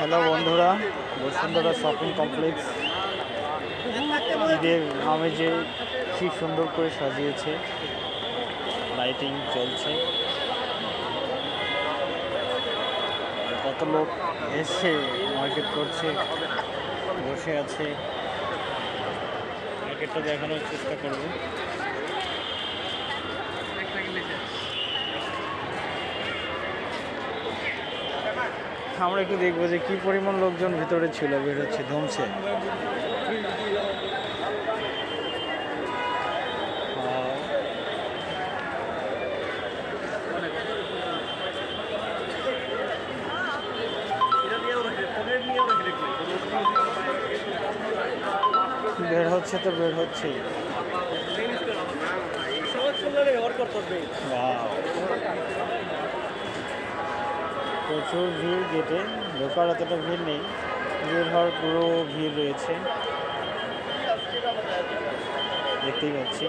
Hello বন্ধুরা, Bashundhara shopping complex. ঈদের আমেজে কি সুন্দর করে সাজিয়েছে। লাইটিং চলছে। কত লোক এসে মার্কেট করছে, বসে আছে। মার্কেটটা দেখানোর চেষ্টা করব। আমরা একটু দেখব যে কি পরিমাণ লোকজন ভিতরে ছিল বের হচ্ছে ধমছে। বের হচ্ছে তো বের হচ্ছে প্রচুর ভিড় গেটে ঢোকার এতটা ভিড় নেই। ভিড় হওয়ার পুরো ভিড় রয়েছে। দেখতেই পাচ্ছি।